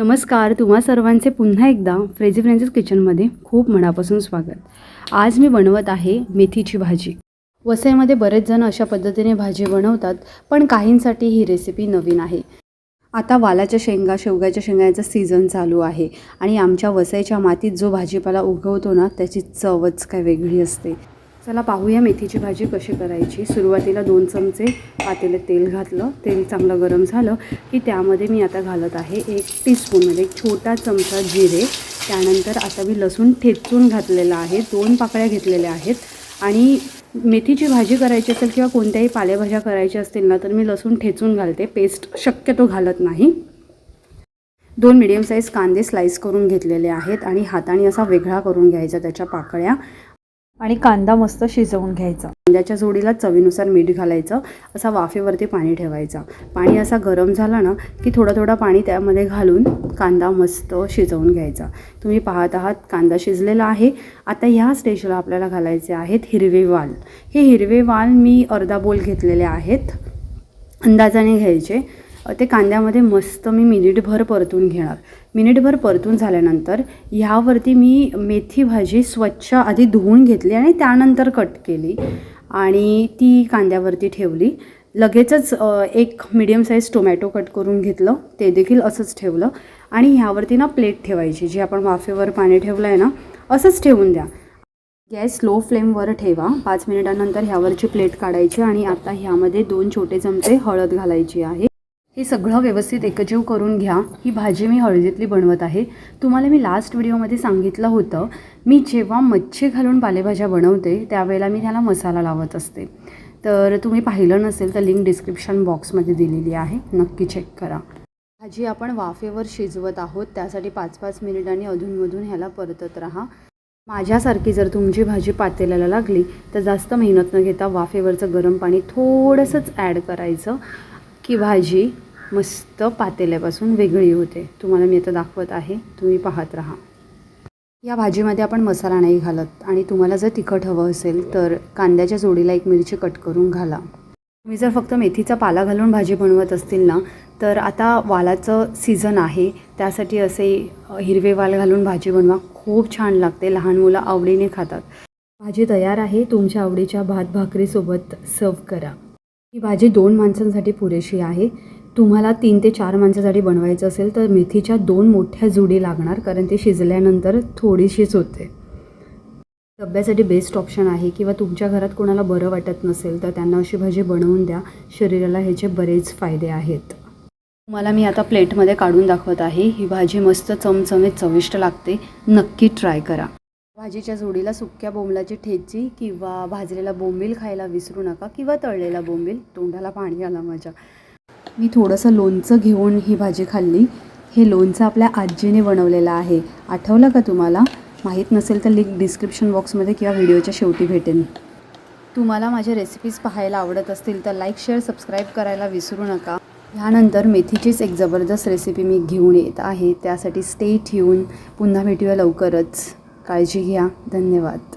नमस्कार तुम्हा सर्वांचे पुन्हा एकदा फ्रेझी फ्रेंचेस किचनमध्ये खूप मनापासून स्वागत. आज मी बनवत आहे मेथीची भाजी. वसईमध्ये बरेच जण अशा पद्धतीने भाजी बनवतात पण काहींसाठी ही रेसिपी नवीन आहे. आता वालाच्या शेंगा शेवग्याच्या शेंगांचा सीझन चालू आहे आणि आमच्या वसईच्या मातीत जो भाजीपाला उगवतो ना त्याची चवच काय वेगळी असते. चला पाहूया मेथीची भाजी कशी करायची. सुरुवातीला दोन चमचे पातेल्यात तेल घातलं. तेल चांगलं गरम झालं की त्यामध्ये मी आता घालत आहे एक टीस्पूनमध्ये म्हणजे एक छोटा चमचा जिरे. त्यानंतर आता मी लसूण ठेचून घातलेला आहे. दोन पाकळ्या घेतलेल्या आहेत. आणि मेथीची भाजी करायची असेल किंवा कोणत्याही पालेभाज्या करायच्या असतील ना तर मी लसूण ठेचून घालते. पेस्ट शक्यतो घालत नाही. दोन मिडियम साईज कांदे स्लाईस करून घेतलेले आहेत आणि हाताने असा वेगळा करून घ्यायचा त्याच्या पाकळ्या. आणि कांदा मस्त शिजवून घ्यायचा. कांद्याच्या जोडीला चवीनुसार मीठ घालायचं असा वाफेवरती पाणी ठेवायचा. पाणी असा गरम झाला ना की थोडं थोडं पाणी त्यामध्ये घालून कांदा मस्त शिजवून घ्यायचा. तुम्ही पाहत आहात कांदा शिजलेला आहे. आता ह्या स्टेजला आपल्याला घालायचे आहेत हिरवे वाल. हे हिरवे वाल मी अर्धा बोल घेतलेले आहेत. अंदाजाने घ्यायचे. ते कांद्यामध्ये मस्त मी मिनिटभर परतून घेणार. मिनिटभर परतून झाल्यानंतर ह्यावरती मी मेथी भाजी स्वच्छ आधी धुवून घेतली आणि त्यानंतर कट केली आणि ती कांद्यावरती ठेवली. लगेचच एक मिडियम साईज टोमॅटो कट करून घेतलं. ते देखील असंच ठेवलं. आणि ह्यावरती ना प्लेट ठेवायची जी आपण वाफेवर पाणी ठेवलं आहे ना असंच ठेवून द्या. गॅस स्लो फ्लेमवर ठेवा. पाच मिनिटानंतर ह्यावरची प्लेट काढायची आणि आता ह्यामध्ये दोन छोटे चमचे हळद घालायची आहे. हे सगळं व्यवस्थित एकजीव करून घ्या. ही भाजी मी हळदीतली बनवत आहे. तुम्हाला मी लास्ट व्हिडिओमध्ये सांगितलं होतं मी जेव्हा मच्छी घालून पालेभाज्या बनवते त्यावेळेला मी त्याला मसाला लावत असते. तर तुम्ही पाहिलं नसेल तर लिंक डिस्क्रिप्शन बॉक्समध्ये दिलेली आहे. नक्की चेक करा. भाजी आपण वाफेवर शिजवत आहोत. त्यासाठी पाच पाच मिनिटांनी अधूनमधून ह्याला परतत राहा. माझ्यासारखी जर तुमची भाजी पातेल्याला लागली तर जास्त मेहनत न घेता वाफेवरचं गरम पाणी थोडंसंच ॲड करायचं. की भाजी मस्त पातेल्यापासून वेगळी होते. तुम्हाला मी आता दाखवत आहे. तुम्ही पाहत राहा. या भाजीमध्ये आपण मसाला नाही घालत आणि तुम्हाला जर तिखट हवं असेल तर कांद्याच्या जोडीला एक मिरची कट करून घाला. तुम्ही जर फक्त मेथीचा पाला घालून भाजी बनवत असतील ना तर आता वालाचं सीझन आहे. त्यासाठी असे हिरवे वाल घालून भाजी बनवा. खूप छान लागते. लहान मुलं आवडीने खातात. भाजी तयार आहे. तुमच्या आवडीच्या भात भाकरीसोबत सर्व करा. ही भाजी दोन माणसांसाठी पुरेशी आहे. तुम्हाला तीन ते चार माणसासाठी बनवायचं असेल तर मेथीच्या दोन मोठ्या जुडी लागणार कारण ते शिजल्यानंतर थोडीशीच होते. डब्यासाठी बेस्ट ऑप्शन आहे किंवा तुमच्या घरात कोणाला बरं वाटत नसेल तर त्यांना अशी भाजी बनवून द्या. शरीराला ह्याचे बरेच फायदे आहेत. तुम्हाला मी आता प्लेटमध्ये काढून दाखवत आहे. ही भाजी मस्त चमचमीत चविष्ट लागते. नक्की ट्राय करा. भाजीच्या जोडीला सुक्या बोंबलाची ठेची किंवा भाजलेला बोंबील खायला विसरू नका किंवा तळलेला बोंबील. तोंडाला पाणी आलं माझ्या. मी थोडंसं लोणचं घेऊन ही भाजी खाल्ली. हे लोणचं आपल्या आजीने बनवलेलं आहे. आठवलं का तुम्हाला? माहीत नसेल तर लिंक डिस्क्रिप्शन बॉक्समध्ये किंवा व्हिडिओच्या शेवटी भेटेन. तुम्हाला माझ्या रेसिपीज पाहायला आवडत असतील तर लाईक शेअर सबस्क्राईब करायला विसरू नका. ह्यानंतर मेथीचीच एक जबरदस्त रेसिपी मी घेऊन येत आहे. त्यासाठी स्टे ठेवून पुन्हा भेटूया लवकरच. काळजी घ्या. धन्यवाद.